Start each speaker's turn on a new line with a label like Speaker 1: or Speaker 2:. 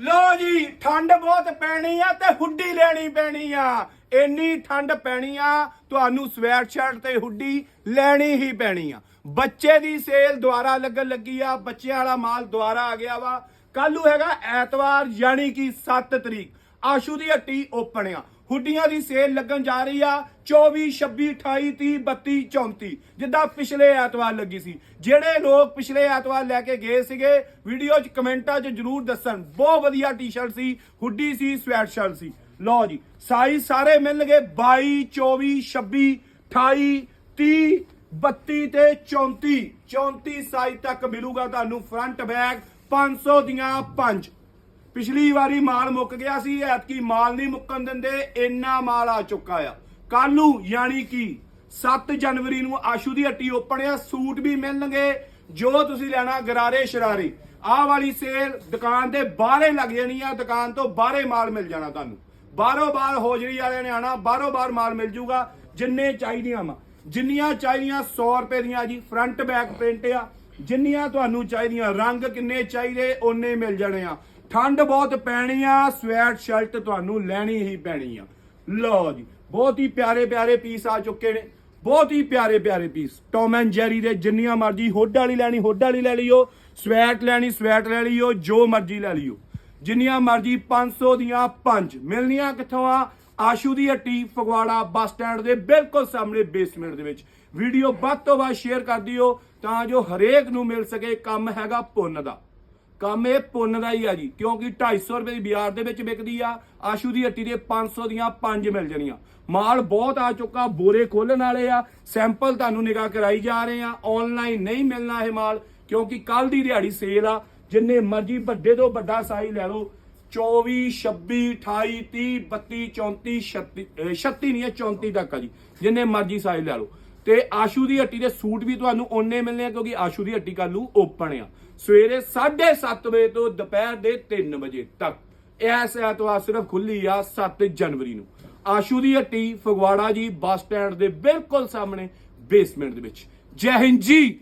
Speaker 1: ਲੋ ਜੀ, ਠੰਡ ਬਹੁਤ ਪੈਣੀ ਆ ਤੇ ਹੁੱਡੀ ਲੈਣੀ ਪੈਣੀ ਆ। ਇੰਨੀ ਠੰਡ ਪੈਣੀ ਆ, ਤੁਹਾਨੂੰ ਸਵੈਟ ਸ਼ਰਟ ਤੇ ਹੁੱਡੀ ਲੈਣੀ ਹੀ ਪੈਣੀ ਆ। ਬੱਚੇ ਦੀ ਸੇਲ ਦੁਆਰਾ ਲੱਗਣ ਲੱਗੀ ਆ, ਬੱਚਿਆਂ ਵਾਲਾ ਮਾਲ ਦੁਆਰਾ ਆ ਗਿਆ ਵਾ। ਕੱਲੂ ਹੈਗਾ ਐਤਵਾਰ, ਯਾਨੀ ਕਿ 7 ਤਰੀਕ। ਆਸ਼ੂ ਦੀ ਹੱਟੀ ਓਪਨ ਆ। ਹੁੱਡੀਆਂ ਦੀ ਸੇਲ ਲੱਗਣ ਜਾ ਰਹੀ ਆ 24 26 28 30 32 34 ਜਿੱਦਾਂ ਪਿਛਲੇ ਐਤਵਾਰ ਲੱਗੀ ਸੀ। ਜਿਹੜੇ ਲੋਕ ਪਿਛਲੇ ਐਤਵਾਰ ਲੈ ਕੇ ਗਏ ਸੀਗੇ, ਵੀਡੀਓ 'ਚ ਕਮੈਂਟਾਂ 'ਚ ਜਰੂਰ ਦੱਸਣ। ਬਹੁਤ ਵਧੀਆ ਟੀ-ਸ਼ਰਟ ਸੀ, ਹੁੱਡੀ ਸੀ ਸਵੈਟ ਸ਼ਰਟ ਸੀ। ਲਓ ਜੀ ਸਾਈਜ਼ ਸਾਰੇ ਮਿਲਣਗੇ 22 24 26 28 30 32 ਤੇ 34 34 ਸਾਈਜ਼ ਤੱਕ ਮਿਲੂਗਾ ਤੁਹਾਨੂੰ ਫਰੰਟ ਬੈਗ 500 ਦੀਆਂ 5 ਪਿਛਲੀ ਵਾਰੀ ਮਾਲ ਮੁੱਕ ਗਿਆ ਸੀ, ਐਤਕੀ ਮਾਲ ਨਹੀਂ ਮੁੱਕਣ ਦਿੰਦੇ, ਇੰਨਾ ਮਾਲ ਆ ਚੁੱਕਾ ਆ। ਕੱਲ ਨੂੰ ਯਾਨੀ ਕਿ 7 ਜਨਵਰੀ ਨੂੰ ਆਸ਼ੂ ਦੀ ਹੱਟੀ ਓਪਨ ਆ, ਸੂਟ ਵੀ ਮਿਲਣਗੇ, ਜੋ ਤੁਸੀਂ ਲੈਣਾ ਗਰਾਰੇ ਸ਼ਰਾਰੇ। ਆਹ ਵਾਲੀ ਸੇਲ ਦੁਕਾਨ ਦੇ ਬਾਹਰੇ ਲੱਗ ਜਾਣੀ ਆ, ਦੁਕਾਨ ਤੋਂ ਬਾਹਰੇ ਮਾਲ ਮਿਲ ਜਾਣਾ ਤੁਹਾਨੂੰ। ਬਾਹਰੋਂ ਬਾਹਰ ਹੋਜਰੀ ਵਾਲਿਆਂ ਨੇ ਆਣਾ ਬਾਹਰੋਂ ਬਾਹਰ ਮਾਲ ਮਿਲ ਜੂਗਾ, ਜਿੰਨੇ ਚਾਹੀਦੀਆਂ ਵਾ। ਜਿੰਨੀਆਂ ਚਾਹੀਦੀਆਂ 100 ਰੁਪਏ ਦੀਆਂ ਜੀ, ਫਰੰਟ ਬੈਕ ਪ੍ਰਿੰਟ ਆ। ਜਿੰਨੀਆਂ ਤੁਹਾਨੂੰ ਚਾਹੀਦੀਆਂ, ਰੰਗ ਕਿੰਨੇ ਚਾਹੀਦੇ, ਓਨੇ ਮਿਲ ਜਾਣੇ ਆ। ਠੰਡ ਬਹੁਤ ਪੈਣੀ ਆ, ਸਵੈਟ ਸ਼ਰਟ ਤੁਹਾਨੂੰ ਲੈਣੀ ਹੀ ਪੈਣੀ ਆ। ਲਓ ਜੀ, ਬਹੁਤ ਹੀ ਪਿਆਰੇ ਪਿਆਰੇ ਪੀਸ ਆ ਚੁੱਕੇ ਨੇ, ਬਹੁਤ ਹੀ ਪਿਆਰੇ ਪਿਆਰੇ ਪੀਸ ਟੌਮ ਐਂਡ ਜੈਰੀ ਦੇ ਜਿੰਨੀਆਂ ਮਰਜ਼ੀ ਹੁੱਡ ਵਾਲੀ ਲੈਣੀ ਹੁੱਡ ਵਾਲੀ ਲੈ ਲਿਓ, ਸਵੈਟ ਲੈਣੀ, ਸਵੈਟ ਲੈ ਲਿਓ, ਜੋ ਮਰਜ਼ੀ ਲੈ ਲਿਓ। ਜਿੰਨੀਆਂ ਮਰਜ਼ੀ 500 ਦੀਆਂ ਪੰਜ ਮਿਲਣੀਆਂ ਕਿੱਥੋਂ ਆ? ਆਸ਼ੂ ਦੀ ਹੱਟੀ, ਫਗਵਾੜਾ ਬੱਸ ਸਟੈਂਡ ਦੇ ਬਿਲਕੁਲ ਸਾਹਮਣੇ ਬੇਸਮੈਂਟ ਦੇ ਵਿੱਚ। ਵੀਡੀਓ ਵੱਧ ਤੋਂ ਵੱਧ ਸ਼ੇਅਰ ਕਰ ਦਿਓ, ਤਾਂ ਜੋ ਹਰੇਕ ਨੂੰ ਮਿਲ ਸਕੇ, ਕੰਮ ਹੈਗਾ ਪੁੰਨ ਦਾ। ਕੰਮ ਇਹ ਪੁੰਨ ਦਾ ਹੀ ਆ ਜੀ, ਕਿਉਂਕਿ 250 ਰੁਪਏ ਦੀ ਬਾਜ਼ਾਰ ਦੇ ਵਿੱਚ ਵਿਕਦੀ ਆ, ਆਸ਼ੂ ਦੀ ਹੱਟੀ ਦੇ 500 ਦੀਆਂ ਪੰਜ ਮਿਲ ਜਾਣੀਆਂ। ਮਾਲ ਬਹੁਤ ਆ ਚੁੱਕਾ, ਬੋਰੇ ਖੋਲਣ ਵਾਲੇ ਆ, ਸੈਂਪਲ ਤੁਹਾਨੂੰ ਨਿਗਾਹ ਕਰਾਈ ਜਾ ਰਹੇ ਆ ਆਨਲਾਈਨ ਨਹੀਂ ਮਿਲਣਾ ਇਹ ਮਾਲ, ਕਿਉਂਕਿ ਕੱਲ ਦੀ ਦਿਹਾੜੀ ਸੇਲ ਆ, ਜਿੰਨੇ ਮਰਜ਼ੀ ਵੱਡੇ ਤੋਂ ਵੱਡਾ ਸਾਈਜ਼ ਲੈ ਲਓ 24 26 28 30 32 34 36 ਅਹ 36 ਨਹੀਂ ਹੈ 34 ਤੱਕ ਆ ਜੀ, ਜਿੰਨੇ ਮਰਜ਼ੀ ਸਾਈਜ਼ ਲੈ ਲਓ। ਤੇ ਆਸ਼ੂ ਦੀ ਹੱਟੀ ਦੇ ਸੂਟ ਵੀ ਤੁਹਾਨੂੰ ਓਨੇ ਮਿਲਨੇ ਆ, ਕਿਉਂਕਿ ਆਸ਼ੂ ਦੀ ਹੱਟੀ ਕੱਲੂ ਓਪਨ ਆ। ਸਵੇਰੇ 7:30 ਵਜੇ ਤੋਂ ਦੁਪਹਿਰ ਦੇ 3 ਵਜੇ ਤੱਕ। ਇਸ ਐਤਵਾਰ ਸਿਰਫ ਖੁੱਲੀ ਆ 7 ਜਨਵਰੀ ਨੂੰ। ਆਸ਼ੂ ਦੀ ਹੱਟੀ ਫਗਵਾੜਾ ਜੀ ਬੱਸ ਸਟੈਂਡ ਦੇ ਬਿਲਕੁਲ ਸਾਹਮਣੇ ਬੇਸਮੈਂਟ ਦੇ ਵਿੱਚ। ਜੈ ਹਿੰਦ ਜੀ!